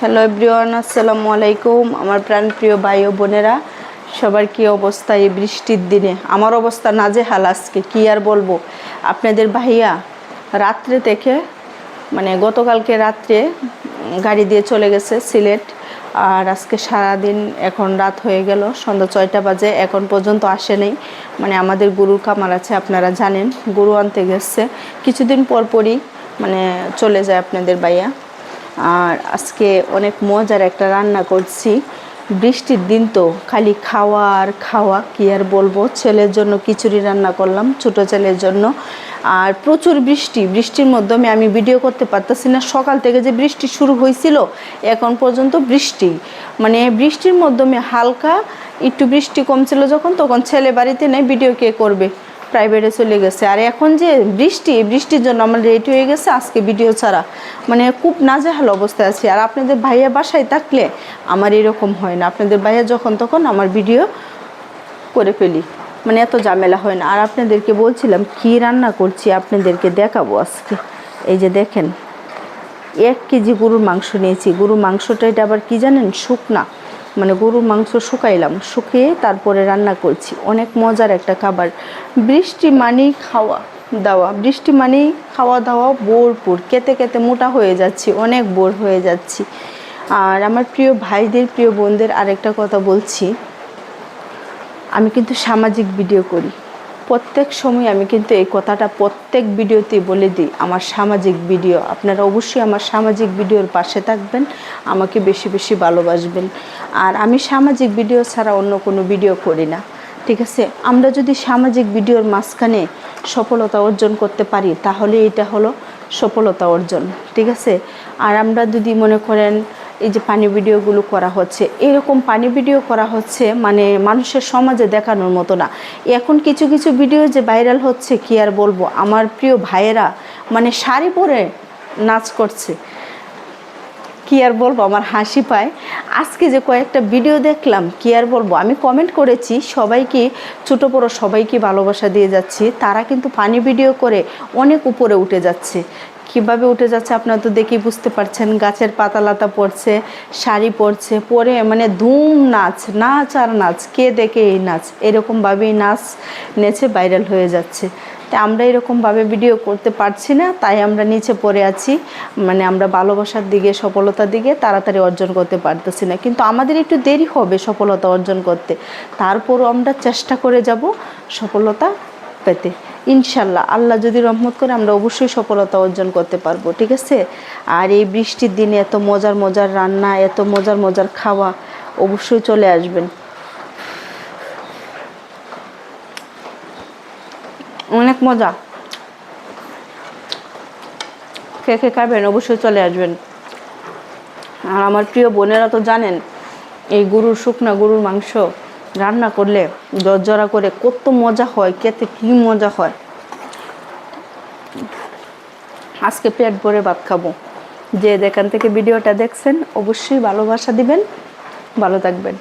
Hello everyone আসসালামু আলাইকুম আমার প্রাণপ্রিয় ভাই ও বোনেরা। সবার কি অবস্থা এই বৃষ্টির দিনে? আমার অবস্থা নাজেহাল আজকে, কী আর বলব? আপনাদের ভাইয়া, রাত্রে থেকে মানে গতকালকে রাত্রে, গাড়ি দিয়ে চলে গেছে সিলেট, আর আজকে সারাদিন এখন রাত হয়ে গেল, সন্ধ্যা ছয়টা বাজে, এখন পর্যন্ত আসে নেই। মানে আমাদের গরুর কামার আছে, আপনারা জানেন, গরু আনতে গেছে। কিছুদিন পর পরই মানে চলে যায় আপনাদের ভাইয়া। আর আজকে অনেক মজার একটা রান্না করছি। বৃষ্টির দিন তো খালি খাওয়া আর খাওয়া, কি আর বলব? ছেলের জন্য খিচুড়ি রান্না করলাম, ছোট ছেলের জন্য। আর প্রচুর বৃষ্টি, বৃষ্টির মাধ্যমে আমি ভিডিও করতে পারতেছি না। সকাল থেকে যে বৃষ্টি শুরু হয়েছিল, এখন পর্যন্ত বৃষ্টি। মানে বৃষ্টির মাধ্যমে হালকা, একটু বৃষ্টি কমছিল যখন, তখন ছেলে বাড়িতে নেই ভিডিও কে করবে। প্রাইভেটে চলে গেছে। আর এখন যে বৃষ্টি, বৃষ্টির জন্য আমার রেট হয়ে গেছে, আজকে ভিডিও ছাড়া। মানে খুব নাজেহাল অবস্থায় আছি। আর আপনাদের ভাইয়া বাসায় থাকলে আমার এরকম হয় না। আপনাদের ভাইয়া যখন তখন আমার ভিডিও করে ফেলি। মানে এত ঝামেলা হয় না। আর আপনাদেরকে বলছিলাম, কি রান্না করছি আপনাদেরকে দেখাবো আজকে। এই যে দেখেন, এক কেজি গরুর মাংস নিয়েছি। গরুর মাংসটা এটা আবার কি জানেন? শুকনা। মানে গরুর মাংস শুকাইলাম, শুকিয়ে তারপরে রান্না করছি। অনেক মজার একটা খাবার। বৃষ্টি মানেই খাওয়া দাওয়া। বৃষ্টি মানেই খাওয়া দাওয়া বোরপুর কেতে কেতে মোটা হয়ে যাচ্ছি, অনেক বোর হয়ে যাচ্ছি। আর আমার প্রিয় ভাইদের, প্রিয় বোনদের আরেকটা কথা বলছি। আমি কিন্তু সামাজিক ভিডিও করি। প্রত্যেক সময় আমি কিন্তু এই কথাটা প্রত্যেক ভিডিওতেই বলে দিই, আমার সামাজিক ভিডিও। আপনারা অবশ্যই আমার সামাজিক ভিডিওর পাশে থাকবেন, আমাকে বেশি বেশি ভালোবাসবেন। আর আমি সামাজিক ভিডিও ছাড়া অন্য কোনো ভিডিও করি না, ঠিক আছে? আমরা যদি সামাজিক ভিডিওর মাঝখানে সফলতা অর্জন করতে পারি, তাহলে এটা হলো সফলতা অর্জন, ঠিক আছে? আর আমরা যদি মনে করেন এই যে পানি ভিডিওগুলো করা হচ্ছে, এরকম পানি ভিডিও করা হচ্ছে মানে মানুষের সমাজে দেখানোর মতো না। এখন কিছু কিছু ভিডিও যে ভাইরাল হচ্ছে, কি আর বলব? আমার প্রিয় ভাইয়েরা মানে শাড়ি পরে নাচ করছে। কি আর বলব? আমার হাসি পায়। আজকে যে কয়েকটা ভিডিও দেখলাম, কি আর বলব? আমি কমেন্ট করেছি, সবাইকে, ছোটো, বড়ো সবাইকে ভালোবাসা দিয়ে যাচ্ছি। তারা কিন্তু পানি ভিডিও করে অনেক উপরে উঠে যাচ্ছে। কীভাবে উঠে যাচ্ছে আপনারা তো দেখেই বুঝতে পারছেন, গাছের পাতা লাতা পড়ছে, শাড়ি পরছে পরে মানে ধুম নাচ নাচ আর নাচ, কে দেখে এই নাচ? এরকমভাবেই নাচ নেচে ভাইরাল হয়ে যাচ্ছে। তাই আমরা এরকমভাবে ভিডিও করতে পারছি না, তাই আমরা নিচে পড়ে আছি। মানে আমরা ভালোবাসার দিকে, সফলতার দিকে তাড়াতাড়ি অর্জন করতে পারতেছি না। কিন্তু আমাদের একটু দেরি হবে সফলতা অর্জন করতে। তারপরও আমরা চেষ্টা করে যাব সফলতা পেতে। ইনশাল্লাহ, আল্লাহ যদি রহমত করে আমরা অবশ্যই সফলতা অর্জন করতে পারব, ঠিক আছে? আর এই বৃষ্টির দিনে এত মজার মজার রান্না, এত মজার মজার খাওয়া অবশ্যই চলে আসবেন। অনেক মজা। কে খাবেন অবশ্যই চলে আসবেন। আর আমার প্রিয় বোনেরা তো জানেন, এই গরুর শুকনা গরুর মাংস রান্না করলে, জরজরা করে কত মজা হয়, খেতে কি মজা হয়। আজকে পেট ভরে ভাত খাব। যে যেখান থেকে ভিডিওটা দেখছেন, অবশ্যই ভালোবাসা দিবেন, ভালো থাকবেন।